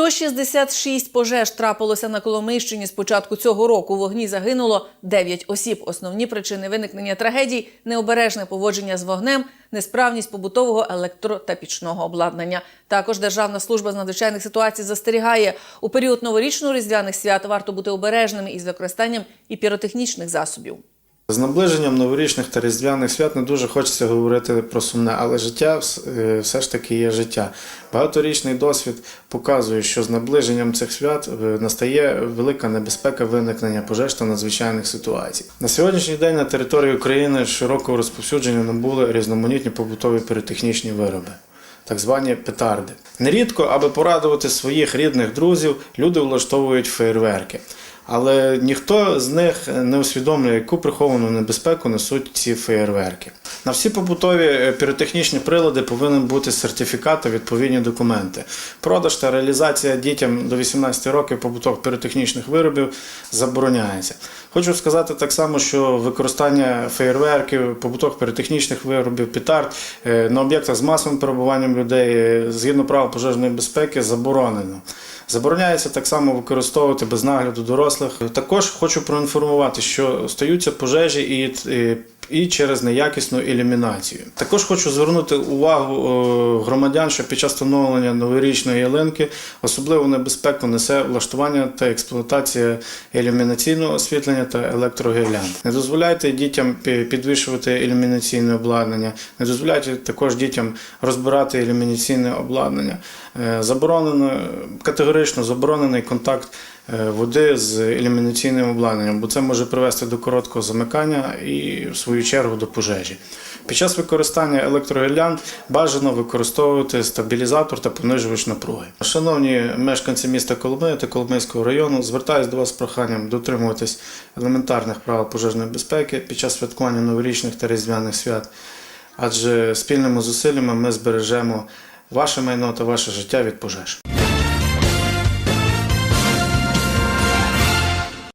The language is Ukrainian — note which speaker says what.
Speaker 1: 166 пожеж трапилося на Коломийщині з початку цього року. Вогні загинуло 9 осіб. Основні причини виникнення трагедій – необережне поводження з вогнем, несправність побутового електро та пічного обладнання. Також Державна служба з надзвичайних ситуацій застерігає, у період новорічно-різдвяних свят варто бути обережними із використанням і піротехнічних засобів.
Speaker 2: З наближенням новорічних та різдвяних свят не дуже хочеться говорити про сумне, але життя е, все ж таки є життя. Багаторічний досвід показує, що з наближенням цих свят е, настає велика небезпека виникнення пожеж та надзвичайних ситуацій. На сьогоднішній день на території України широкого розповсюдження набули різноманітні побутові піротехнічні вироби. Так звані петарди. Нерідко, аби порадувати своїх рідних друзів, люди влаштовують фейерверки. Але ніхто з них не усвідомлює, яку приховану небезпеку несуть ці феєрверки. На всі побутові е, піротехнічні прилади повинен бути сертифікат та відповідні документи. Продаж та реалізація дітям до 18 років побутових піротехнічних виробів забороняється. Хочу сказати так само, що використання феєрверків, побутових піротехнічних виробів, петард е, на об'єктах з масовим перебуванням людей е, згідно правил пожежної безпеки заборонено. Забороняється так само використовувати без нагляду дорослих. Також хочу проінформувати, що стаються пожежі і, і, через неякісну ілюмінацію. Також хочу звернути увагу е, громадян, що під час встановлення новорічної ялинки особливу небезпеку несе влаштування та експлуатація ілюмінаційного освітлення та електрогірлянд. Не дозволяйте дітям підвищувати ілюмінаційне обладнання, не дозволяйте також дітям розбирати ілюмінаційне обладнання. Е, Заборонено категорично заборонений контакт е, води з ілюмінаційним обладнанням, бо це може привести до короткого замикання і, в свою чергу, до пожежі. Під час використання електрогірлянд бажано використовувати стабілізатор та понижувач напруги. Шановні мешканці міста Коломия та Коломийського району, звертаюся до вас з проханням дотримуватись елементарних правил пожежної безпеки під час святкування новорічних та різдвяних свят, адже спільними зусиллями ми збережемо ваше майно та ваше життя від пожеж.